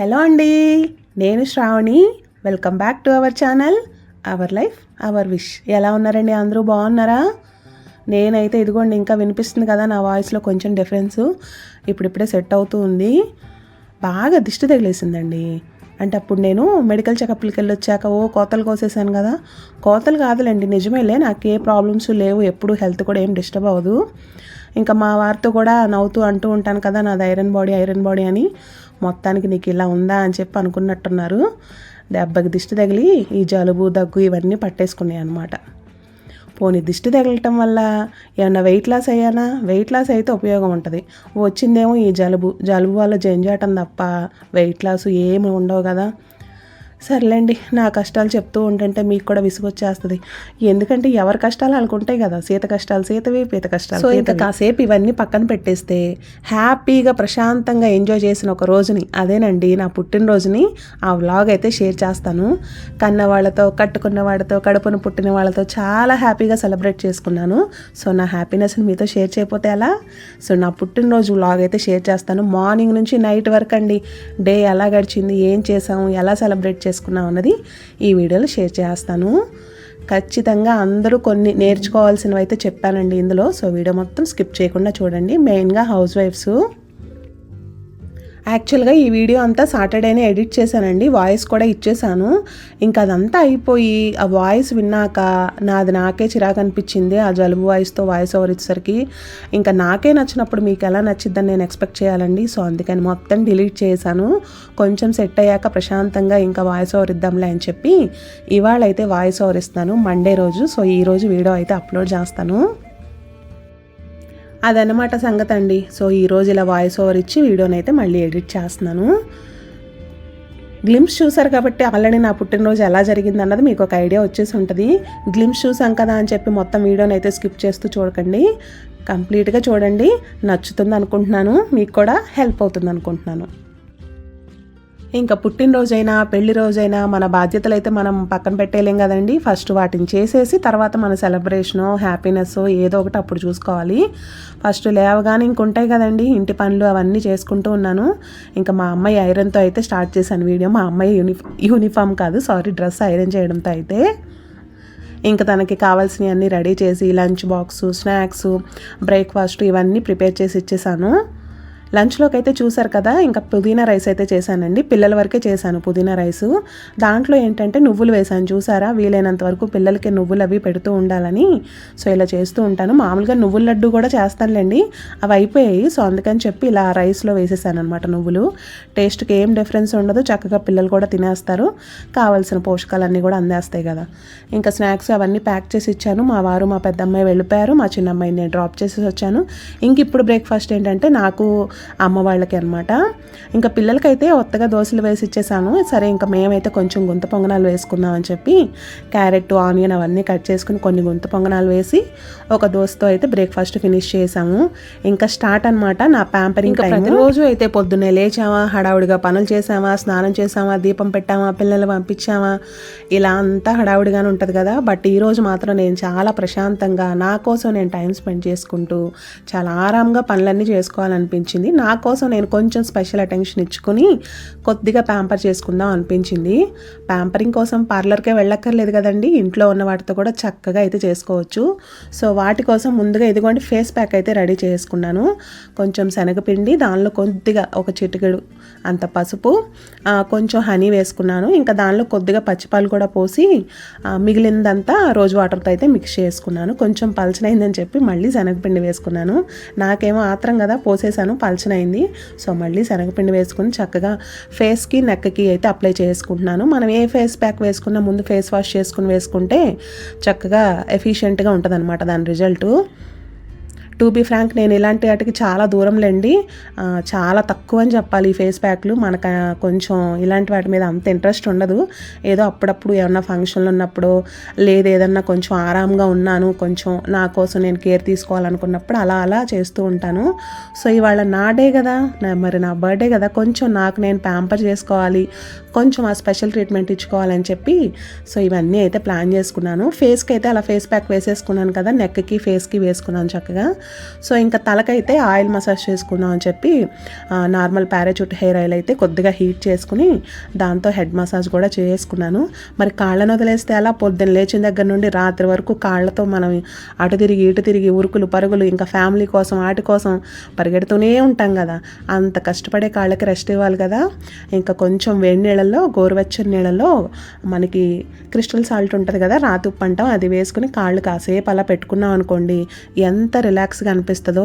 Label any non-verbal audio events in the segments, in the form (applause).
Hello అండి నేను Shravani. Welcome back to our channel our life our wish ఎలా ఉన్నారండి? అందరూ బాగున్నారా? నేనైతే ఇదిగోండి ఇంకా వినిపిస్తుంది కదా నా వాయిస్లో కొంచెం డిఫరెన్స్ ఇప్పుడిప్పుడే సెట్ అవుతూ ఉంది. బాగా దిష్టి తగిలేసిందండి. అంటే అప్పుడు నేను మెడికల్ చెకప్లకి వెళ్ళి వచ్చాక ఓ కోతలు కోసేసాను కదా. కోతలు కాదులేండి నిజమేలే నాకు ఏ ప్రాబ్లమ్స్ లేవు ఎప్పుడు హెల్త్ కూడా ఏం డిస్టర్బ్ అవ్వదు. ఇంకా మా వారితో కూడా నవ్వుతూ అంటూ ఉంటాను కదా నాది ఐరన్ బాడీ ఐరన్ బాడీ అని. మొత్తానికి నీకు ఇలా ఉందా అని చెప్పి అనుకున్నట్టున్నారు. దెబ్బకి దిష్టి తగిలి ఈ జలుబు దగ్గు ఇవన్నీ పట్టేసుకున్నాయి అనమాట పోనీ దిష్టి తగలటం వల్ల ఏమన్నా వెయిట్ లాస్ అయ్యానా? వెయిట్ లాస్ అయితే ఉపయోగం ఉంటుంది. వచ్చిందేమో ఈ జలుబు. జలుబు వల్ల జంజాటం తప్ప వెయిట్ లాస్ ఏమి ఉండవు కదా. సర్లేండి నా కష్టాలు చెప్తూ ఉంటుంటే మీకు కూడా విసుగొచ్చేస్తుంది. ఎందుకంటే ఎవరి కష్టాలు అనుకుంటాయి కదా సీత కష్టాలు సీతవి పీత కష్టాలు సో ఇంకా కాసేపు ఇవన్నీ పక్కన పెట్టేస్తే హ్యాపీగా ప్రశాంతంగా ఎంజాయ్ చేసిన ఒక రోజుని అదేనండి నా పుట్టినరోజుని ఆ వ్లాగ్ అయితే షేర్ చేస్తాను. కన్న వాళ్ళతో కట్టుకున్న వాళ్ళతో కడుపున పుట్టిన వాళ్ళతో చాలా హ్యాపీగా సెలబ్రేట్ చేసుకున్నాను. సో నా హ్యాపీనెస్ని మీతో షేర్ చేయకపోతే ఎలా? సో నా పుట్టినరోజు వ్లాగ్ అయితే షేర్ చేస్తాను. మార్నింగ్ నుంచి నైట్ వరకు అండి డే ఎలా గడిచింది ఏం చేసాము ఎలా సెలబ్రేట్ చేసుకున్నాం అన్నది ఈ వీడియోలో షేర్ చేస్తాను. ఖచ్చితంగా అందరూ కొన్ని నేర్చుకోవాల్సినవి అయితే చెప్పానండి ఇందులో. సో వీడియో మొత్తం స్కిప్ చేయకుండా చూడండి. మెయిన్గా హౌస్ వైఫ్స్ యాక్చువల్గా ఈ వీడియో అంతా సాటర్డేనే ఎడిట్ చేశానండి వాయిస్ కూడా ఇచ్చేసాను ఇంకా అదంతా అయిపోయి ఆ వాయిస్ విన్నాక నాది నాకే చిరాకు అనిపించింది ఆ జలుబు వాయిస్తో వాయిస్ ఓవర్ ఇచ్చేసరికి. ఇంకా నాకే నచ్చినప్పుడు మీకు ఎలా నచ్చిద్దని నేను ఎక్స్పెక్ట్ చేయాలండి సో అందుకని మొత్తం డిలీట్ చేశాను. కొంచెం సెట్ అయ్యాక ప్రశాంతంగా ఇంకా వాయిస్ ఓవర్ ఇద్దాంలే అని చెప్పి ఇవాళ అయితే వాయిస్ ఓవర్ ఇస్తాను మండే రోజు. సో ఈ రోజు వీడియో అయితే అప్లోడ్ చేస్తాను. అదనమాట సంగతి అండి సో ఈరోజు ఇలా వాయిస్ ఓవర్ ఇచ్చి వీడియోని అయితే మళ్ళీ ఎడిట్ చేస్తున్నాను. గ్లిమ్స్ చూసారు కాబట్టి ఆల్రెడీ నా పుట్టినరోజు ఎలా జరిగింది అన్నది మీకు ఒక ఐడియా వచ్చేసి ఉంటుంది. గ్లిమ్స్ చూసాం కదా అని చెప్పి మొత్తం వీడియోని అయితే స్కిప్ చేస్తూ చూడకండి. కంప్లీట్గా చూడండి. నచ్చుతుంది అనుకుంటున్నాను. మీకు కూడా హెల్ప్ అవుతుంది అనుకుంటున్నాను. ఇంకా పుట్టినరోజైనా పెళ్ళి రోజైనా మన బాధ్యతలు అయితే మనం పక్కన పెట్టేయలేం కదండి. ఫస్ట్ వాటిని చేసేసి తర్వాత మన సెలబ్రేషను హ్యాపీనెస్ ఏదో ఒకటి అప్పుడు చూసుకోవాలి. ఫస్ట్ లేవగానే ఇంకుంటాయి కదండి. ఇంటి పనులు అవన్నీ చేసుకుంటూ ఉన్నాను. ఇంకా మా అమ్మాయి ఐరన్తో అయితే స్టార్ట్ చేశాను వీడియో. మా అమ్మాయి యూనిఫామ్ యూనిఫామ్ కాదు సారీ డ్రెస్ ఐరన్ చేయడంతో అయితే. ఇంకా తనకి కావాల్సినవి అన్నీ రెడీ చేసి లంచ్ బాక్సు స్నాక్స్ బ్రేక్ఫాస్ట్ ఇవన్నీ ప్రిపేర్ చేసి ఇచ్చేసాను. లంచ్లోకి అయితే చూసారు కదా ఇంకా పుదీనా రైస్ అయితే చేశానండి. పిల్లల వరకే చేశాను పుదీనా రైస్. దాంట్లో ఏంటంటే నువ్వులు వేశాను చూసారా? వీలైనంత వరకు పిల్లలకి నువ్వులు అవి పెడుతూ ఉండాలని. సో ఇలా చేస్తూ ఉంటాను. మామూలుగా నువ్వుల లడ్డు కూడా చేస్తానులేండి. అవి అయిపోయాయి. సో అందుకని చెప్పి ఇలా రైస్లో వేసేసాను అనమాట నువ్వులు. టేస్ట్కి ఏం డిఫరెన్స్ ఉండదు. చక్కగా పిల్లలు కూడా తినేస్తారు. కావాల్సిన పోషకాలన్నీ కూడా అందేస్తాయి కదా. ఇంకా స్నాక్స్ అవన్నీ ప్యాక్ చేసి ఇచ్చాను. మా వారు మా పెద్దమ్మాయి వెళ్ళిపోయారు. మా చిన్న అమ్మాయిని నేను డ్రాప్ చేసి వచ్చాను. ఇంక ఇప్పుడు బ్రేక్ఫాస్ట్ ఏంటంటే నాకు అమ్మ వాళ్ళకి అనమాట ఇంకా పిల్లలకైతే ఒత్తగా దోశలు వేసి ఇచ్చేసాను. సరే ఇంకా మేమైతే కొంచెం గుంత పొంగనాలు వేసుకుందాం అని చెప్పి క్యారెట్ ఆనియన్ అవన్నీ కట్ చేసుకుని కొన్ని గుంత పొంగనాలు వేసి ఒక దోశతో అయితే బ్రేక్ఫాస్ట్ ఫినిష్ చేసాము. ఇంకా స్టార్ట్ అనమాట నా ప్యాంపరింగ్ ప్రతిరోజు అయితే పొద్దున్నే లేచామా హడావుడిగా పనులు చేసామా స్నానం చేసామా దీపం పెట్టామా పిల్లలు పంపించామా? ఇలా అంతా హడావుడిగానే ఉంటుంది కదా. బట్ ఈరోజు మాత్రం నేను చాలా ప్రశాంతంగా నా కోసం నేను టైం స్పెండ్ చేసుకుంటూ చాలా ఆరాంగా పనులన్నీ చేసుకోవాలనిపించింది. నా కోసం నేను కొంచెం స్పెషల్ అటెన్షన్ ఇచ్చుకొని కొద్దిగా ప్యాంపర్ చేసుకుందాం అనిపించింది. ప్యాంపరింగ్ కోసం పార్లర్కే వెళ్ళక్కర్లేదు కదండి. ఇంట్లో ఉన్న వాటితో కూడా చక్కగా అయితే చేసుకోవచ్చు. సో వాటి కోసం ముందుగా ఇదిగోండి ఫేస్ ప్యాక్ అయితే రెడీ చేసుకున్నాను. కొంచెం శనగపిండి దానిలో కొద్దిగా ఒక చిటికెడు అంత పసుపు కొంచెం హనీ వేసుకున్నాను. ఇంకా దానిలో కొద్దిగా పచ్చిపాలు కూడా పోసి మిగిలిందంతా రోజు వాటర్తో అయితే మిక్స్ చేసుకున్నాను. కొంచెం పలచనైందని చెప్పి మళ్ళీ శనగపిండి వేసుకున్నాను. నాకేమో ఆత్రం కదా పోసేసాను పలచనైంది సో మళ్ళీ శనగపిండి వేసుకుని చక్కగా ఫేస్కి నెక్కకి అయితే అప్లై చేసుకుంటున్నాను. మనం ఏ ఫేస్ ప్యాక్ వేసుకున్నా ముందు ఫేస్ వాష్ చేసుకుని వేసుకుంటే చక్కగా ఎఫిషియెంట్గా ఉంటుంది అనమాట దాని రిజల్టు. టు బీ ఫ్రాంక్ నేను ఇలాంటి వాటికి చాలా దూరంలేండి. చాలా తక్కువ అని చెప్పాలి ఈ ఫేస్ ప్యాక్లు. మనకు కొంచెం ఇలాంటి వాటి మీద అంత ఇంట్రెస్ట్ ఉండదు. ఏదో అప్పుడప్పుడు ఏమన్నా ఫంక్షన్లు ఉన్నప్పుడు లేదు ఏదన్నా కొంచెం ఆరాంగా ఉన్నాను కొంచెం నా కోసం నేను కేర్ తీసుకోవాలనుకున్నప్పుడు అలా అలా చేస్తూ ఉంటాను. సో ఇవాళ నా డే కదా మరి నా బర్త్డే కదా కొంచెం నాకు నేను ప్యాంపర్ చేసుకోవాలి కొంచెం ఆ స్పెషల్ ట్రీట్మెంట్ ఇచ్చుకోవాలని చెప్పి సో ఇవన్నీ అయితే ప్లాన్ చేసుకున్నాను. ఫేస్కి అయితే అలా ఫేస్ ప్యాక్ వేసేసుకున్నాను కదా నెక్కి ఫేస్కి వేసుకున్నాను చక్కగా. సో ఇంకా తలకైతే ఆయిల్ మసాజ్ చేసుకుందాం అని చెప్పి నార్మల్ ప్యారాచూట్ హెయిర్ ఆయిల్ అయితే కొద్దిగా హీట్ చేసుకుని దాంతో హెడ్ మసాజ్ కూడా చేసుకున్నాను. మరి కాళ్ళను వదిలేస్తే అలా పొద్దున్న లేచిన దగ్గర నుండి రాత్రి వరకు కాళ్ళతో మనం అటు తిరిగి ఇటు తిరిగి ఉరుకులు పరుగులు ఇంకా ఫ్యామిలీ కోసం వాటి కోసం పరిగెడుతూనే ఉంటాం కదా. అంత కష్టపడే కాళ్ళకి రెస్ట్ ఇవ్వాలి కదా. ఇంకా కొంచెం వేడి నీళ్ళల్లో గోరువెచ్చని నీళ్ళల్లో మనకి క్రిస్టల్ సాల్ట్ ఉంటుంది కదా రాతి ఉప్పు అంటాం అది వేసుకుని కాళ్ళు కాసేపు అలా పెట్టుకున్నాం అనుకోండి ఎంత రిలాక్స్ రిలాక్స్గా అనిపిస్తుందో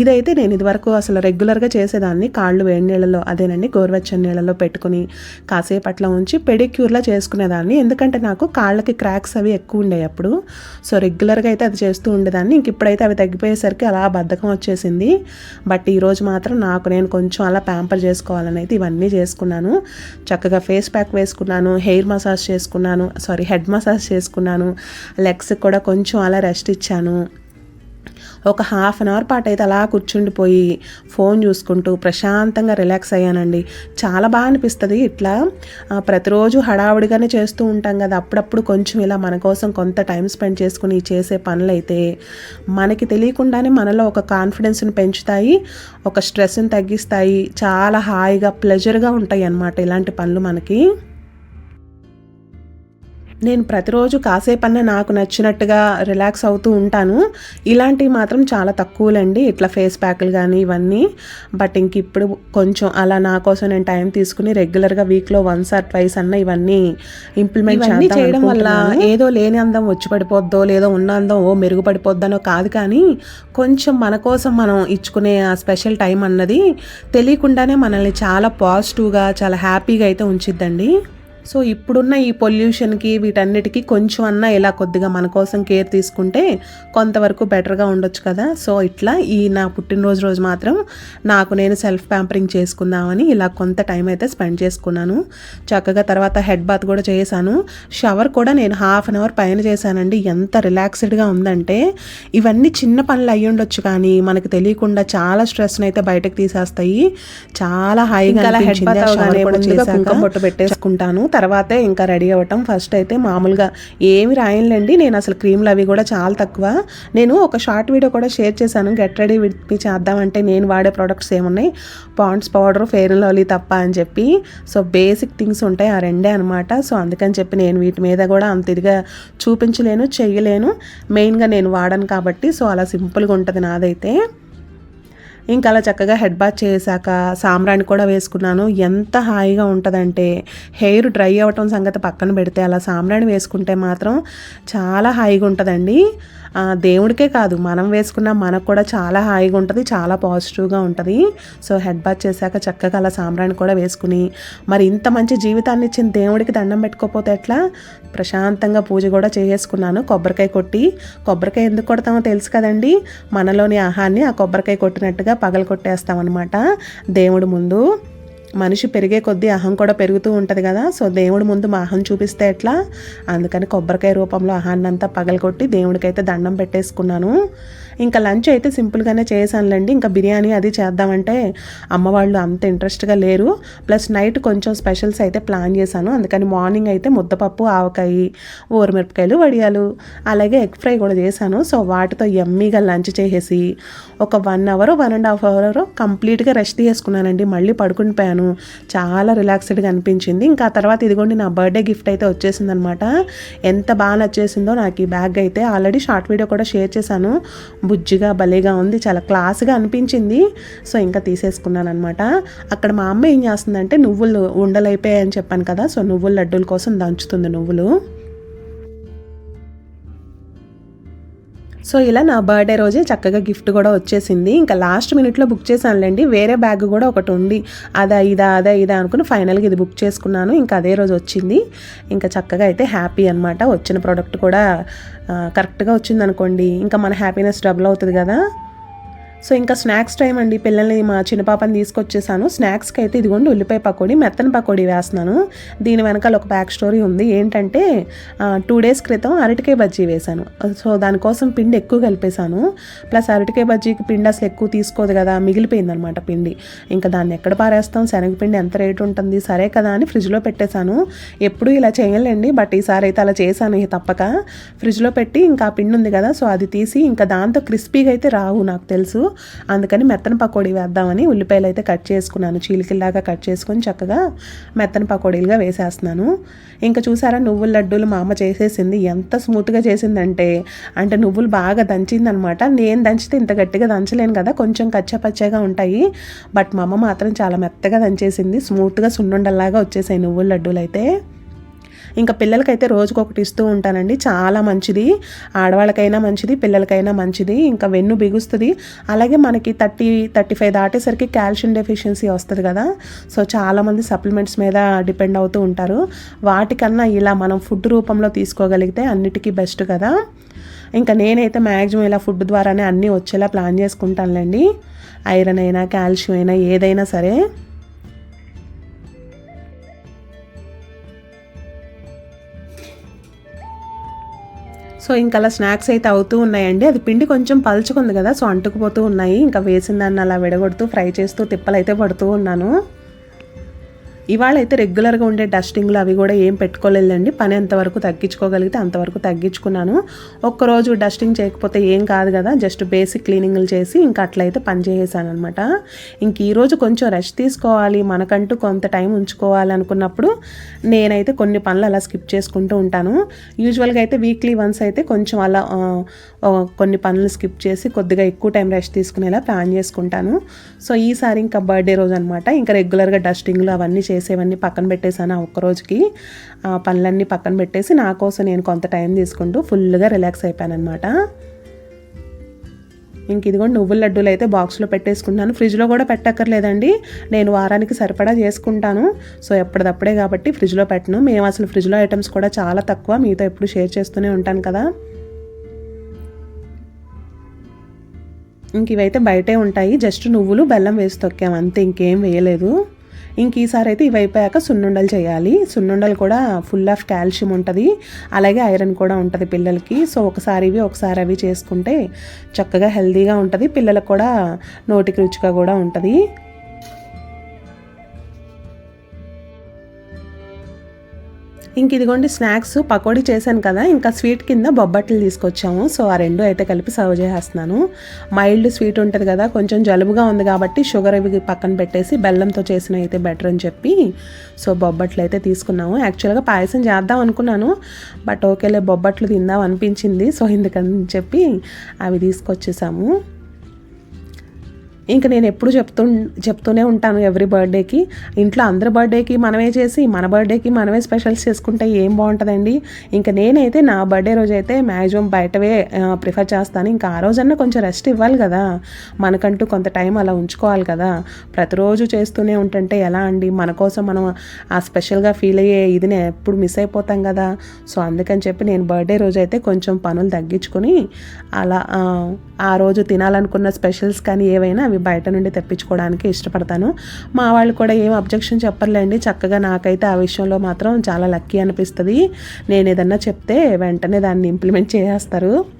ఇదైతే నేను ఇదివరకు అసలు రెగ్యులర్గా చేసేదాన్ని. కాళ్ళు వేడి నీళ్ళలో అదేనండి గోరువెచ్చని నీళ్ళలో పెట్టుకుని కాసేపు అట్లా ఉంచి పెడిక్యూర్లా చేసుకునేదాన్ని. ఎందుకంటే నాకు కాళ్ళకి క్రాక్స్ అవి ఎక్కువ ఉండేవి అప్పుడు. సో రెగ్యులర్గా అయితే అది చేస్తూ ఉండేదాన్ని. ఇంక ఇప్పుడైతే అవి తగ్గిపోయేసరికి అలా బద్ధకం వచ్చేసింది. బట్ ఈరోజు మాత్రం నాకు నేను కొంచెం అలా ప్యాంపర్ చేసుకోవాలని అయితే ఇవన్నీ చేసుకున్నాను. చక్కగా ఫేస్ ప్యాక్ వేసుకున్నాను హెయిర్ మసాజ్ చేసుకున్నాను సారీ హెడ్ మసాజ్ చేసుకున్నాను లెగ్స్కి కూడా కొంచెం అలా రెస్ట్ ఇచ్చాను. ఒక హాఫ్ అన్ అవర్ పాటు అయితే అలా కూర్చుండిపోయి ఫోన్ చూసుకుంటూ ప్రశాంతంగా రిలాక్స్ అయ్యానండి. చాలా బాగా అనిపిస్తుంది. ఇట్లా ప్రతిరోజు హడావుడిగానే చేస్తూ ఉంటాం కదా అప్పుడప్పుడు కొంచెం ఇలా మన కోసం కొంత టైం స్పెండ్ చేసుకుని చేసే పనులైతే మనకి తెలియకుండానే మనలో ఒక కాన్ఫిడెన్స్ని పెంచుతాయి ఒక స్ట్రెస్ని తగ్గిస్తాయి చాలా హాయిగా ప్లెజర్గా ఉంటాయి అన్నమాట ఇలాంటి పనులు మనకి. నేను ప్రతిరోజు కాసేపన్నా నాకు నచ్చినట్టుగా రిలాక్స్ అవుతూ ఉంటాను. ఇలాంటివి మాత్రం చాలా తక్కువలండి. ఇట్లా ఫేస్ ప్యాక్లు కానీ ఇవన్నీ. బట్ ఇంక ఇప్పుడు కొంచెం అలా నా కోసం నేను టైం తీసుకుని రెగ్యులర్గా వీక్లో వన్స్ ఆర్ ట్వైస్ అన్న ఇవన్నీ ఇంప్లిమెంట్ చేయడం వల్ల ఏదో లేని అందం వచ్చి పడిపోద్దో లేదో ఉన్న అందం ఓ మెరుగుపడిపోద్దనో కాదు కానీ కొంచెం మన కోసం మనం ఇచ్చుకునే ఆ స్పెషల్ టైం అన్నది తెలియకుండానే మనల్ని చాలా పాజిటివ్గా చాలా హ్యాపీగా అయితే ఉంచిద్దండి. సో ఇప్పుడున్న ఈ పొల్యూషన్కి వీటన్నిటికీ కొంచెం అన్నా ఇలా కొద్దిగా మన కోసం కేర్ తీసుకుంటే కొంతవరకు బెటర్గా ఉండొచ్చు కదా. సో ఇట్లా ఈ నా పుట్టినరోజు రోజు మాత్రం నాకు నేను సెల్ఫ్ ప్యాంపరింగ్ చేసుకుందామని ఇలా కొంత టైం అయితే స్పెండ్ చేసుకున్నాను. చక్కగా తర్వాత హెడ్ బాత్ కూడా చేశాను షవర్ కూడా నేను హాఫ్ అన్ అవర్ పైన చేశానండి. ఎంత రిలాక్స్డ్గా ఉందంటే ఇవన్నీ చిన్న పనులు అయ్యి ఉండొచ్చు కానీ మనకు తెలియకుండా చాలా స్ట్రెస్ని అయితే బయటకు తీసేస్తాయి. చాలా హాయిగా shower అవగానే కూడా చేశాక బొట్టు పెట్టేసుకుంటాను. తర్వాతే ఇంకా రెడీ అవ్వటం. ఫస్ట్ అయితే మామూలుగా ఏమి రాయనులేండి. నేను అసలు క్రీమ్లు అవి కూడా చాలా తక్కువ. నేను ఒక షార్ట్ వీడియో కూడా షేర్ చేశాను. గెట్ రెడీ విత్ మీ చేద్దామంటే నేను వాడే ప్రోడక్ట్స్ ఏమున్నాయి? Pond's powder fair and lovely తప్ప అని చెప్పి. సో బేసిక్ థింగ్స్ ఉంటాయి. ఆ రెండే అనమాట సో అందుకని చెప్పి నేను వీటి మీద కూడా అంత ఇదిగా చూపించలేను చేయలేను మెయిన్గా నేను వాడను కాబట్టి. సో అలా సింపుల్గా ఉంటుంది నాదైతే. ఇంకా అలా చక్కగా హెడ్ బాత్ చేశాక సాంబ్రాణి కూడా వేసుకున్నాను. ఎంత హాయిగా ఉంటుందంటే హెయిర్ డ్రై అవ్వటం సంగతి పక్కన పెడితే అలా సాంబ్రాణి వేసుకుంటే మాత్రం చాలా హాయిగా ఉంటుందండి. దేవుడికే కాదు మనం వేసుకున్న మనకు కూడా చాలా హాయిగా ఉంటుంది చాలా పాజిటివ్గా ఉంటుంది. సో హెడ్ బాత్ చేశాక చక్కగా అలా సాంబ్రాణి కూడా వేసుకుని మరి ఇంత మంచి జీవితాన్ని ఇచ్చిన దేవుడికి దండం పెట్టుకోపోతే ఎట్లా? ప్రశాంతంగా పూజ కూడా చేసుకున్నాను కొబ్బరికాయ కొట్టి. కొబ్బరికాయ ఎందుకు కొడతామో తెలుసు కదండి మనలోని ఆహాన్ని ఆ కొబ్బరికాయ కొట్టినట్టుగా పగల కొట్టేస్తామన్నమాట దేవుడి ముందు మనిషి పెరిగే కొద్దీ అహం కూడా పెరుగుతూ ఉంటుంది కదా. సో దేవుడి ముందు మా అహం చూపిస్తే ఎట్లా? అందుకని కొబ్బరికాయ రూపంలో అహాన్నంతా పగలగొట్టి దేవుడికైతే దండం పెట్టేసుకున్నాను. ఇంకా లంచ్ అయితే సింపుల్గానే చేశానులేండి. ఇంకా బిర్యానీ అది చేద్దామంటే అమ్మ వాళ్ళు అంత ఇంట్రెస్ట్గా లేరు. ప్లస్ నైట్ కొంచెం స్పెషల్స్ అయితే ప్లాన్ చేశాను. అందుకని మార్నింగ్ అయితే ముద్దపప్పు ఆవకాయ ఊరమిరపకాయలు వడియాలు అలాగే ఎగ్ ఫ్రై కూడా చేశాను. సో వాటితో ఎమ్మీగా లంచ్ చేసేసి ఒక one hour one and half hour కంప్లీట్గా రెస్ట్ చేసుకున్నానండి. మళ్ళీ పడుకుని పోయాను చాలా రిలాక్స్డ్గా అనిపించింది. ఇంకా ఆ తర్వాత ఇదిగోండి నా బర్త్డే గిఫ్ట్ అయితే వచ్చేసింది అనమాట ఎంత బాగా నచ్చేసిందో నాకు ఈ బ్యాగ్ అయితే ఆల్రెడీ షార్ట్ వీడియో కూడా షేర్ చేశాను. బుజ్జిగా భలేగా ఉంది. చాలా క్లాస్గా అనిపించింది. సో ఇంకా తీసేసుకున్నాను అనమాట అక్కడ మా అమ్మ ఏం చేస్తుందంటే నువ్వులు ఉండలు చెప్పాను కదా సో నువ్వుల లడ్డూల కోసం దంచుతుంది నువ్వులు. సో ఇలా నా బర్త్డే రోజే చక్కగా గిఫ్ట్ కూడా వచ్చేసింది. ఇంకా లాస్ట్ మినిట్లో బుక్ చేశానులేండి వేరే బ్యాగ్ కూడా ఒకటి ఉంది. అదా ఇదా అదా ఇదా అనుకుని ఫైనల్గా ఇది బుక్ చేసుకున్నాను. ఇంకా అదే రోజు వచ్చింది. ఇంకా చక్కగా అయితే హ్యాపీ అనమాట వచ్చిన ప్రోడక్ట్ కూడా కరెక్ట్గా వచ్చింది అనుకోండి ఇంకా మన హ్యాపీనెస్ డబుల్ అవుతుంది కదా. సో ఇంకా స్నాక్స్ టైం అండి. పిల్లల్ని మా చిన్న పాపని తీసుకొచ్చేసాను. స్నాక్స్కి అయితే ఇదిగోండి ఉల్లిపాయ పకోడీ మెత్తన పకోడీ వేస్తున్నాను. దీని వెనకాల ఒక బ్యాక్ స్టోరీ ఉంది. ఏంటంటే టూ డేస్ క్రితం అరటికాయ బజ్జీ వేశాను. సో దానికోసం పిండి ఎక్కువ కలిపేశాను. ప్లస్ అరటికాయ బజ్జీకి పిండి అసలు ఎక్కువ తీసుకోదు కదా మిగిలిపోయింది అనమాట పిండి. ఇంకా దాన్ని ఎక్కడ పారేస్తాం శనగపిండి ఎంత రేటు ఉంటుంది సరే కదా అని ఫ్రిడ్జ్లో పెట్టేశాను. ఎప్పుడూ ఇలా చేయలేండి బట్ ఈసారి అయితే అలా చేశాను తప్పక. ఫ్రిడ్జ్లో పెట్టి ఇంకా పిండి ఉంది కదా సో అది తీసి ఇంకా దాంతో క్రిస్పీగా అయితే రావు నాకు తెలుసు. అందుకని మెత్తన పకోడీ వేద్దామని ఉల్లిపాయలు అయితే కట్ చేసుకున్నాను. చీలికల్లాగా కట్ చేసుకొని చక్కగా మెత్తన పకోడీలుగా వేసేస్తున్నాను. ఇంకా చూసారా నువ్వుల లడ్డూలు మా అమ్మ చేసేసింది. ఎంత స్మూత్గా చేసిందంటే అంటే నువ్వులు బాగా దంచిందనమాట నేను దంచితే ఇంత గట్టిగా దంచలేను కదా కొంచెం కచ్చపచ్చగా ఉంటాయి. బట్ మా అమ్మ మాత్రం చాలా మెత్తగా దంచేసింది. స్మూత్గా సున్నుండల్లాగా వచ్చేసాయి నువ్వుల లడ్డూలు అయితే ఇంకా పిల్లలకైతే రోజుకు ఒకటి ఇస్తూ ఉంటానండి. చాలా మంచిది. ఆడవాళ్ళకైనా మంచిది పిల్లలకైనా మంచిది. ఇంకా వెన్ను బిగుస్తుంది. అలాగే మనకి థర్టీ థర్టీ ఫైవ్ దాటేసరికి కాల్షియం డెఫిషియన్సీ వస్తుంది కదా. సో చాలామంది సప్లిమెంట్స్ మీద డిపెండ్ అవుతూ ఉంటారు. వాటికన్నా ఇలా మనం ఫుడ్ రూపంలో తీసుకోగలిగితే అన్నిటికీ బెస్ట్ కదా. ఇంకా నేనైతే మ్యాక్సిమం ఇలా ఫుడ్ ద్వారానే అన్నీ వచ్చేలా ప్లాన్ చేసుకుంటానులేండి. ఐరన్ అయినా కాల్షియం అయినా ఏదైనా సరే. సో ఇంకా అలా స్నాక్స్ అయితే అవుతూ ఉన్నాయండి. అది పిండి కొంచెం పలుచుకుంది కదా సో అంటుకుపోతూ ఉన్నాయి. ఇంకా వేసిన దాన్ని అలా విడగొడుతూ ఫ్రై చేస్తూ తిప్పలు అయితే పడుతూ ఉన్నాను. ఇవాళ అయితే రెగ్యులర్గా ఉండే డస్టింగ్లు అవి కూడా ఏం పెట్టుకోలేదండి పని ఎంతవరకు తగ్గించుకోగలిగితే అంతవరకు తగ్గించుకున్నాను. ఒక్కరోజు డస్టింగ్ చేయకపోతే ఏం కాదు కదా జస్ట్ బేసిక్ క్లీనింగ్లు చేసి ఇంకా అట్లయితే పని చేసేసాను అనమాట ఇంక ఈరోజు కొంచెం రెస్ట్ తీసుకోవాలి మనకంటూ కొంత టైం ఉంచుకోవాలి అనుకున్నప్పుడు నేనైతే కొన్ని పనులు అలా స్కిప్ చేసుకుంటూ ఉంటాను. యూజువల్గా అయితే వీక్లీ వన్స్ అయితే కొంచెం అలా కొన్ని పనులు స్కిప్ చేసి కొద్దిగా ఎక్కువ టైం రెస్ట్ తీసుకునేలా ప్లాన్ చేసుకుంటాను. సో ఈసారి ఇంకా బర్త్డే రోజు అనమాట ఇంకా రెగ్యులర్గా డస్టింగ్లు అవన్నీ చేసి చేసేవన్నీ పక్కన పెట్టేశాను ఆ ఒక్కరోజుకి పనులన్నీ పక్కన పెట్టేసి నా కోసం నేను కొంత టైం తీసుకుంటూ ఫుల్గా రిలాక్స్ అయిపోయాను అనమాట ఇంక ఇదిగోండి నువ్వుల లడ్డూలు అయితే బాక్స్లో పెట్టేసుకుంటాను ఫ్రిడ్జ్లో కూడా పెట్టక్కర్లేదండి. నేను వారానికి సరిపడా చేసుకుంటాను. సో ఎప్పటిదప్పుడే కాబట్టి ఫ్రిడ్జ్లో పెట్టను. మేము అసలు ఫ్రిడ్జ్లో ఐటమ్స్ కూడా చాలా తక్కువ. మీతో ఎప్పుడు షేర్ చేస్తూనే ఉంటాను కదా. ఇంక ఇవైతే బయటే ఉంటాయి. జస్ట్ నువ్వులు బెల్లం వేసి తొక్కాము అంతే ఇంకేం వేయలేదు. ఇంక ఈసారి అయితే ఇవి అయిపోయాక సున్నుండలు చేయాలి. సున్నుండలు కూడా ఫుల్ ఆఫ్ కాల్షియం ఉంటుంది. అలాగే ఐరన్ కూడా ఉంటుంది పిల్లలకి. సో ఒకసారి ఇవి ఒకసారి అవి చేసుకుంటే చక్కగా హెల్తీగా ఉంటుంది. పిల్లలకు కూడా నోటికి రుచిగా కూడా ఉంటుంది. ఇంక ఇదిగోండి స్నాక్స్ పకోడీ చేశాను కదా ఇంకా స్వీట్ కింద బొబ్బట్లు తీసుకొచ్చాము. సో ఆ రెండు అయితే కలిపి సర్వ్ చేసేస్తున్నాను. మైల్డ్ స్వీట్ ఉంటుంది కదా కొంచెం జలుబుగా ఉంది కాబట్టి షుగర్ ఇవి పక్కన పెట్టేసి బెల్లంతో చేసిన అయితే బెటర్ అని చెప్పి సో బొబ్బట్లు అయితే తీసుకున్నాము. యాక్చువల్గా పాయసం చేద్దాం అనుకున్నాను బట్ ఓకేలే బొబ్బట్లు తిందాం అనిపించింది. సో (laughs) ఎందుకని చెప్పి అవి తీసుకొచ్చేసాము. ఇంకా నేను ఎప్పుడు చెప్తూ చెప్తూనే ఉంటాను ఎవ్రీ బర్త్డేకి. ఇంట్లో అందరి బర్త్డేకి మనమే చేసి మన బర్త్డేకి మనమే స్పెషల్స్ చేసుకుంటే ఏం బాగుంటుందండి? ఇంకా నేనైతే నా బర్త్డే రోజు అయితే మ్యాక్సిమం బయటవే ప్రిఫర్ చేస్తాను. ఇంకా ఆ రోజన్నా కొంచెం రెస్ట్ ఇవ్వాలి కదా. మనకంటూ కొంత టైం అలా ఉంచుకోవాలి కదా. ప్రతిరోజు చేస్తూనే ఉంటుంటే ఎలా అండి? మన కోసం మనం ఆ స్పెషల్గా ఫీల్ అయ్యే ఇది ఎప్పుడు మిస్ అయిపోతాం కదా. సో అందుకని చెప్పి నేను బర్త్డే రోజు అయితే కొంచెం పనులు తగ్గించుకొని అలా ఆ రోజు తినాలనుకున్న స్పెషల్స్ కానీ ఏవైనా అవి బయట నుండి తెప్పించుకోవడానికి ఇష్టపడతాను. మా వాళ్ళు కూడా ఏం అబ్జెక్షన్ చెప్పర్లేండి. చక్కగా నాకైతే ఆ విషయంలో మాత్రం చాలా లక్కీ అనిపిస్తుంది. నేను ఏదన్నా చెప్తే వెంటనే దాన్ని ఇంప్లిమెంట్ చేసేస్తారు.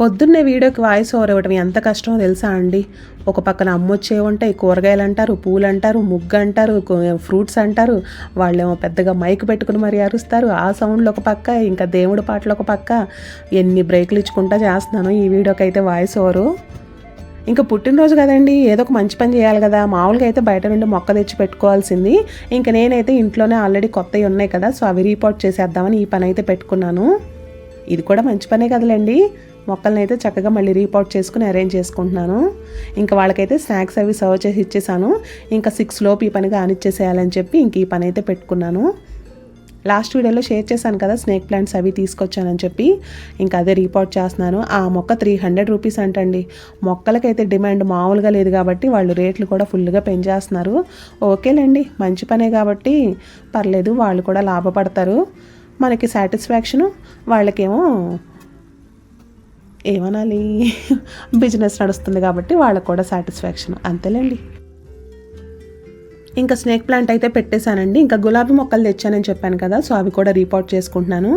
పొద్దున్నే వీడియోకి వాయిస్ ఓవర్ ఇవ్వడం ఎంత కష్టమో తెలుసా అండి? ఒక పక్కన అమ్మొచ్చే ఉంటాయి కూరగాయలు అంటారు పూలు అంటారు ముగ్గు అంటారు ఫ్రూట్స్ అంటారు. వాళ్ళేమో పెద్దగా మైక్ పెట్టుకుని మరి అరుస్తారు. ఆ సౌండ్లు ఒక పక్క ఇంకా దేవుడి పాటలు ఒక పక్క. ఎన్ని బ్రేకులు ఇచ్చుకుంటా చేస్తున్నాను ఈ వీడియోకి అయితే వాయిస్ ఓవరు. ఇంకా పుట్టినరోజు కదండి ఏదో ఒక మంచి పని చేయాలి కదా. మామూలుగా అయితే బయట నుండి మొక్క తెచ్చి పెట్టుకోవాల్సింది. ఇంకా నేనైతే ఇంట్లోనే ఆల్రెడీ కొత్తవి ఉన్నాయి కదా సో అవి రీపోర్ట్ చేసేద్దామని ఈ పని అయితే పెట్టుకున్నాను. ఇది కూడా మంచి పనే కదలండి. మొక్కల్ని అయితే చక్కగా మళ్ళీ రీపోర్ట్ చేసుకుని అరేంజ్ చేసుకుంటున్నాను. ఇంకా వాళ్ళకైతే స్నాక్స్ అవి సర్వ్ చేసి ఇచ్చేసాను. ఇంకా సిక్స్ లోపు ఈ పని కానిచ్చేసేయాలని చెప్పి ఇంక ఈ పని అయితే పెట్టుకున్నాను. లాస్ట్ వీడియోలో షేర్ చేశాను కదా స్నేక్ ప్లాంట్స్ అవి తీసుకొచ్చానని చెప్పి. ఇంకా అదే రిపోర్ట్ చేస్తున్నాను. ఆ మొక్క త్రీ హండ్రెడ్ రూపీస్ అంటండి. మొక్కలకైతే డిమాండ్ మామూలుగా లేదు కాబట్టి వాళ్ళు రేట్లు కూడా ఫుల్గా పెంచేస్తున్నారు. ఓకేలేండి మంచి పనే కాబట్టి పర్లేదు వాళ్ళు కూడా లాభపడతారు. మనకి సాటిస్ఫాక్షను వాళ్ళకేమో ఏమనాలి? (laughs) బిజినెస్ నడుస్తుంది కాబట్టి వాళ్ళకు కూడా సాటిస్ఫాక్షన్ అంతేలేండి. ఇంకా స్నేక్ ప్లాంట్ అయితే పెట్టేశానండి. ఇంకా గులాబీ మొక్కలు తెచ్చానని చెప్పాను కదా సో అవి కూడా రిపోర్ట్ చేసుకుంటున్నాను.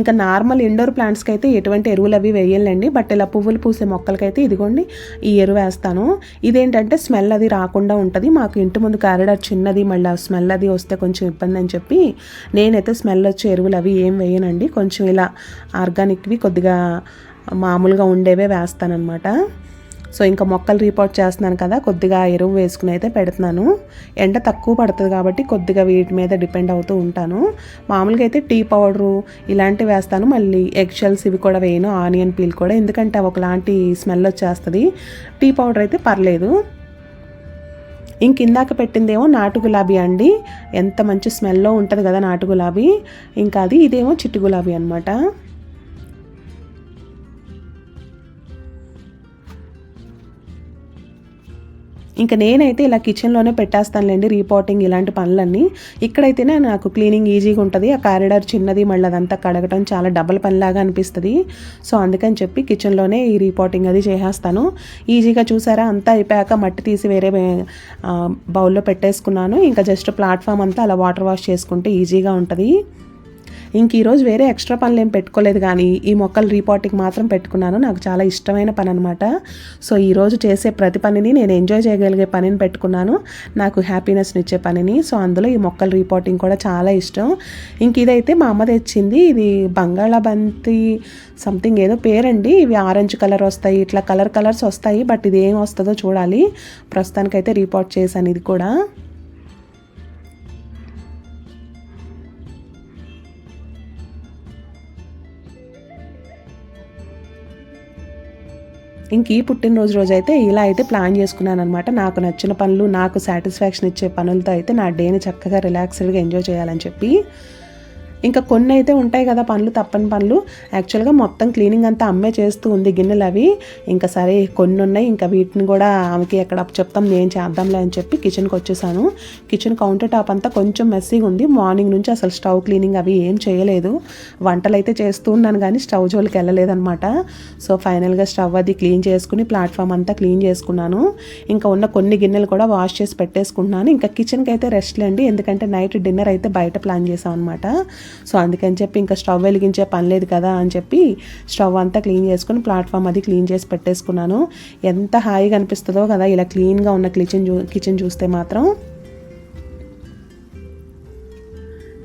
ఇంకా నార్మల్ ఇండోర్ ప్లాంట్స్కి అయితే ఎటువంటి ఎరువులు అవి వేయాలండి. బట్ ఇలా పువ్వులు పూసే మొక్కలకైతే ఇదిగోండి ఈ ఎరువు వేస్తాను. ఇదేంటంటే స్మెల్ అది రాకుండా ఉంటుంది. మాకు ఇంటి ముందు కారిడార్ చిన్నది మళ్ళీ స్మెల్ అది వస్తే కొంచెం ఇబ్బంది అని చెప్పి నేనైతే స్మెల్ వచ్చే ఎరువులు అవి ఏం వేయనండి. కొంచెం ఇలా ఆర్గానిక్వి కొద్దిగా మామూలుగా ఉండేవే వేస్తానన్నమాట. సో ఇంకా మొక్కలు రిపోర్ట్ చేస్తున్నాను కదా కొద్దిగా ఎరువు వేసుకుని అయితే పెడుతున్నాను. ఎండ తక్కువ పడుతుంది కాబట్టి కొద్దిగా వీటి మీద డిపెండ్ అవుతూ ఉంటాను. మామూలుగా అయితే టీ పౌడరు ఇలాంటివి వేస్తాను. మళ్ళీ ఎగ్ షెల్స్ ఇవి కూడా వేయను ఆనియన్ పీల్ కూడా. ఎందుకంటే అవి ఒకలాంటి స్మెల్ వచ్చేస్తుంది. టీ పౌడర్ అయితే పర్లేదు. ఇంక ఇందాక పెట్టిందేమో నాటు గులాబీ అండి. ఎంత మంచి స్మెల్లో ఉంటుంది కదా నాటు గులాబీ. ఇంకా అది ఇదేమో చిట్టు గులాబీ అనమాట ఇంకా నేనైతే ఇలా కిచెన్లోనే పెట్టేస్తానులేండి రిపోర్టింగ్ ఇలాంటి పనులన్నీ. ఇక్కడైతేనే నాకు క్లీనింగ్ ఈజీగా ఉంటుంది. ఆ కారిడార్ చిన్నది మళ్ళీ అదంతా కడగటం చాలా డబల్ పనిలాగా అనిపిస్తుంది. సో అందుకని చెప్పి కిచెన్లోనే ఈ రిపోర్టింగ్ అది చేసేస్తాను. ఈజీగా చూసారా? అంతా అయిపోయాక మట్టి తీసి వేరే బౌల్లో పెట్టేసుకున్నాను. ఇంకా జస్ట్ ప్లాట్ఫామ్ అంతా అలా వాటర్ వాష్ చేసుకుంటే ఈజీగా ఉంటుంది. ఇంక ఈరోజు వేరే ఎక్స్ట్రా పనులు ఏం పెట్టుకోలేదు కానీ ఈ మొక్కలు రీపాటింగ్ మాత్రం పెట్టుకున్నాను. నాకు చాలా ఇష్టమైన పని అనమాట సో ఈరోజు చేసే ప్రతి పనిని నేను ఎంజాయ్ చేయగలిగే పనిని పెట్టుకున్నాను. నాకు హ్యాపీనెస్ని ఇచ్చే పనిని. సో అందులో ఈ మొక్కలు రీపాటింగ్ కూడా చాలా ఇష్టం. ఇంక ఇదైతే మా అమ్మ తెచ్చింది. ఇది బంగాళాబంతి సంథింగ్ ఏదో పేరండి. ఇవి ఆరెంజ్ కలర్ వస్తాయి ఇట్లా కలర్ కలర్స్ వస్తాయి బట్ ఇది ఏం వస్తుందో చూడాలి. ప్రస్తుతానికైతే రీపోర్ట్ చేశాను ఇది కూడా. ఇంక ఈ పుట్టినరోజు రోజు అయితే ఇలా అయితే ప్లాన్ చేసుకున్నాను అనమాట నాకు నచ్చిన పనులు నాకు సాటిస్ఫాక్షన్ ఇచ్చే పనులతో అయితే నా డేని చక్కగా రిలాక్స్డ్గా ఎంజాయ్ చేయాలని చెప్పి. ఇంకా కొన్ని అయితే ఉంటాయి కదా పనులు తప్పని పనులు యాక్చువల్గా మొత్తం క్లీనింగ్ అంతా అమ్మే చేస్తూ ఉంది గిన్నెలు అవి. ఇంకా సరే కొన్ని ఉన్నాయి. ఇంకా వీటిని కూడా ఆమెకి ఎక్కడ చెప్తాం నేను చేద్దాంలే అని చెప్పి కిచెన్కి వచ్చేసాను. కిచెన్ కౌంటర్ టాప్ అంతా కొంచెం మెస్సీగా ఉంది. మార్నింగ్ నుంచి అసలు స్టవ్ క్లీనింగ్ అవి ఏం చేయలేదు. వంటలు అయితే చేస్తూ ఉన్నాను కానీ స్టవ్ జోలికి వెళ్ళలేదనమాట సో ఫైనల్గా స్టవ్ అది క్లీన్ చేసుకుని ప్లాట్ఫామ్ అంతా క్లీన్ చేసుకున్నాను. ఇంకా ఉన్న కొన్ని గిన్నెలు కూడా వాష్ చేసి పెట్టేసుకుంటున్నాను. ఇంకా కిచెన్కి అయితే రెస్ట్ లేండి. ఎందుకంటే నైట్ డిన్నర్ అయితే బయట ప్లాన్ చేసాం అనమాట సో అందుకని చెప్పి ఇంకా స్టవ్ వెలిగించే పని లేదు కదా అని చెప్పి స్టవ్ అంతా క్లీన్ చేసుకుని ప్లాట్ఫామ్ అది క్లీన్ చేసి పెట్టేసుకున్నాను. ఎంత హాయిగా అనిపిస్తుందో కదా ఇలా క్లీన్గా ఉన్న కిచెన్ చూ కిచెన్ చూస్తే మాత్రం.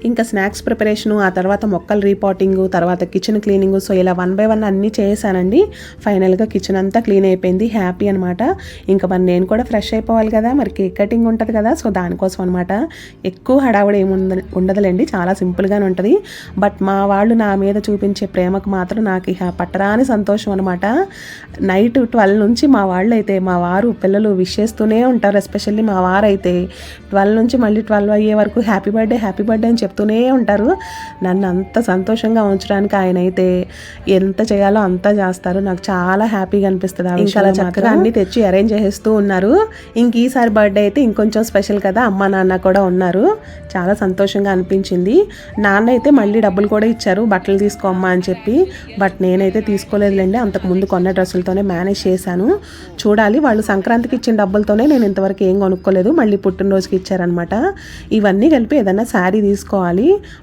ఇంకా స్నాక్స్ ప్రిపరేషను ఆ తర్వాత మొక్కలు రీపాటింగ్ తర్వాత కిచెన్ క్లీనింగ్ సో ఇలా వన్ బై వన్ అన్నీ చేశానండి ఫైనల్గా కిచెన్ అంతా క్లీన్ అయిపోయింది. హ్యాపీ అనమాట ఇంకా మరి నేను కూడా ఫ్రెష్ అయిపోవాలి కదా. మరి కేక్ కటింగ్ ఉంటుంది కదా. సో దానికోసం అనమాట ఎక్కువ హడావుడి ఏముంద ఉండదులేండి. చాలా సింపుల్గానే ఉంటుంది. బట్ మా వాళ్ళు నా మీద చూపించే ప్రేమకు మాత్రం నాకు ఇక పట్టరాని సంతోషం అనమాట నైట్ ట్వెల్వ్ నుంచి మా వాళ్ళు అయితే మా వారు పిల్లలు విష్ చేస్తూనే ఉంటారు. ఎస్పెషల్లీ మా వారు అయితే ట్వెల్వ్ నుంచి మళ్ళీ ట్వెల్వ్ అయ్యే వరకు హ్యాపీ బర్త్డే హ్యాపీ బర్త్డే అని చెప్తూనే ఉంటారు. నన్ను అంత సంతోషంగా ఉంచడానికి ఆయన అయితే ఎంత చేయాలో అంతా చేస్తారు. నాకు చాలా హ్యాపీగా అనిపిస్తుంది విషయాలు చక్కగా అన్ని తెచ్చి అరేంజ్ చేస్తూ ఉన్నారు. ఇంక ఈసారి బర్త్డే అయితే ఇంకొంచెం స్పెషల్ కదా అమ్మ నాన్న కూడా ఉన్నారు. చాలా సంతోషంగా అనిపించింది. నాన్న అయితే మళ్ళీ డబ్బులు కూడా ఇచ్చారు బట్టలు తీసుకో అమ్మా అని చెప్పి. బట్ నేనైతే తీసుకోలేదులేండి అంతకు ముందు కొన్న డ్రెస్సులతోనే మేనేజ్ చేశాను. చూడాలి వాళ్ళు సంక్రాంతికి ఇచ్చిన డబ్బులతోనే నేను ఇంతవరకు ఏం కొనుక్కోలేదు. మళ్ళీ పుట్టినరోజుకి ఇచ్చారనమాట ఇవన్నీ కలిపి ఏదైనా శారీ తీసుకోవాలి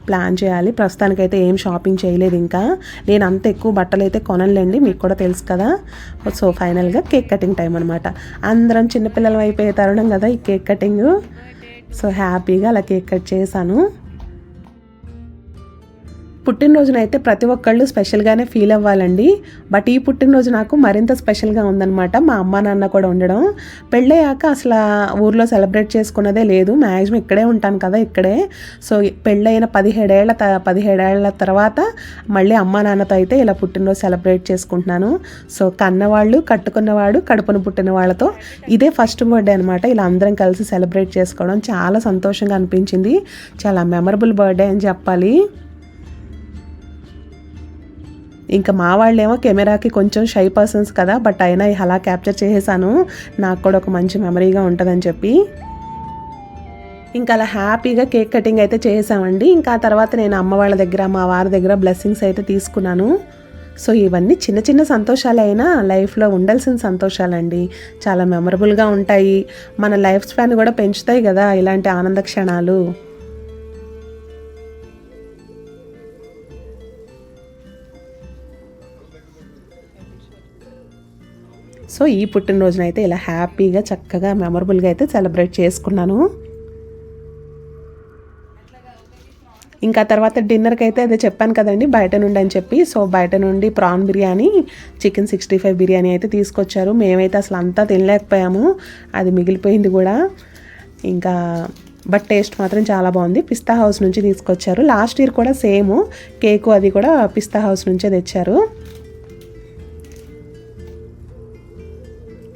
ప్లాన్ చేయాలి. ప్రస్తుతానికైతే ఏం షాపింగ్ చేయలేదు ఇంకా. నేను అంత ఎక్కువ బట్టలు అయితే కొనలేండి మీకు కూడా తెలుసు కదా. సో ఫైనల్గా కేక్ కటింగ్ టైం అనమాట అందరం చిన్నపిల్లలు అయిపోయే తరుణం కదా ఈ కేక్ కటింగ్. సో హ్యాపీగా అలా కేక్ కట్ చేశాను. పుట్టినరోజునైతే ప్రతి ఒక్కళ్ళు స్పెషల్గానే ఫీల్ అవ్వాలండి. బట్ ఈ పుట్టినరోజు నాకు మరింత స్పెషల్గా ఉందన్నమాట. మా అమ్మ నాన్న కూడా ఉండడం. పెళ్ళయ్యాక అసలు ఊర్లో సెలబ్రేట్ చేసుకున్నదే లేదు. మ్యాక్సిమం ఇక్కడే ఉంటాను కదా ఇక్కడే. సో పెళ్ళైన పదిహేడేళ్ళ త పదిహేడేళ్ళ తర్వాత మళ్ళీ అమ్మ నాన్నతో అయితే ఇలా పుట్టినరోజు సెలబ్రేట్ చేసుకుంటున్నాను. సో కన్నవాళ్ళు కట్టుకున్నవాడు కడుపున పుట్టిన వాళ్ళతో ఇదే ఫస్ట్ బర్త్డే అనమాట ఇలా అందరం కలిసి సెలబ్రేట్ చేసుకోవడం చాలా సంతోషంగా అనిపించింది. చాలా మెమరబుల్ బర్త్డే అని చెప్పాలి. ఇంకా మా వాళ్ళేమో కెమెరాకి కొంచెం షై పర్సన్స్ కదా బట్ అయినా అలా క్యాప్చర్ చేసేసాను. నాకు కూడా ఒక మంచి మెమరీగా ఉంటుందని చెప్పి. ఇంకా అలా హ్యాపీగా కేక్ కటింగ్ అయితే చేసామండి. ఇంకా ఆ తర్వాత నేను అమ్మ వాళ్ళ దగ్గర మా వారి దగ్గర బ్లెస్సింగ్స్ అయితే తీసుకున్నాను. సో ఇవన్నీ చిన్న చిన్న సంతోషాలే అయినా లైఫ్లో ఉండాల్సిన సంతోషాలండి. చాలా మెమరబుల్గా ఉంటాయి. మన లైఫ్ స్పాన్ కూడా పెంచుతాయి కదా ఇలాంటి ఆనంద క్షణాలు. సో ఈ పుట్టినరోజునైతే ఇలా హ్యాపీగా చక్కగా మెమరబుల్గా అయితే సెలబ్రేట్ చేసుకున్నాను. ఇంకా తర్వాత డిన్నర్కి అయితే అదే చెప్పాను కదండి బయట నుండి అని చెప్పి. సో బయట నుండి prawn biryani chicken sixty five biryani అయితే తీసుకొచ్చారు. మేమైతే అసలు అంతా తినలేకపోయాము. అది మిగిలిపోయింది కూడా. ఇంకా బట్ టేస్ట్ మాత్రం చాలా బాగుంది. పిస్తా హౌస్ నుంచి తీసుకొచ్చారు. లాస్ట్ ఇయర్ కూడా సేమ్ కేకు అది కూడా పిస్తా హౌస్ నుంచే తెచ్చారు.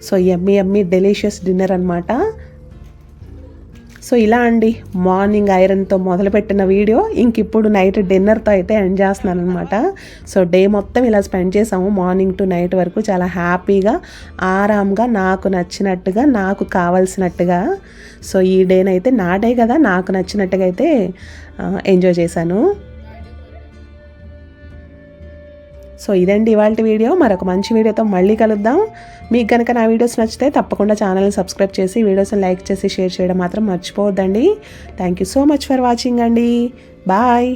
So yummy yummy delicious dinner అనమాట సో ఇలా అండి. మార్నింగ్ ఐరన్తో మొదలుపెట్టిన వీడియో. ఇంక ఇప్పుడు నైట్ డిన్నర్తో అయితే ఎండ్ చేస్తున్నాను అనమాట సో డే మొత్తం ఇలా స్పెండ్ చేసాము. మార్నింగ్ టు నైట్ వరకు చాలా హ్యాపీగా ఆరామ్గా నాకు నచ్చినట్టుగా నాకు కావలసినట్టుగా. సో ఈ డేనైతే నా డే కదా. నాకు నచ్చినట్టుగా అయితే ఎంజాయ్ చేశాను. సో ఇదండి ఇవాళ వీడియో. మరొక మంచి వీడియోతో మళ్ళీ కలుద్దాం. మీకు కనుక నా వీడియోస్ నచ్చితే తప్పకుండా ఛానల్ని సబ్స్క్రైబ్ చేసి వీడియోస్ని లైక్ చేసి షేర్ చేయడం మాత్రం మర్చిపోవద్దండి. Thank you so much for watching అండి. బాయ్.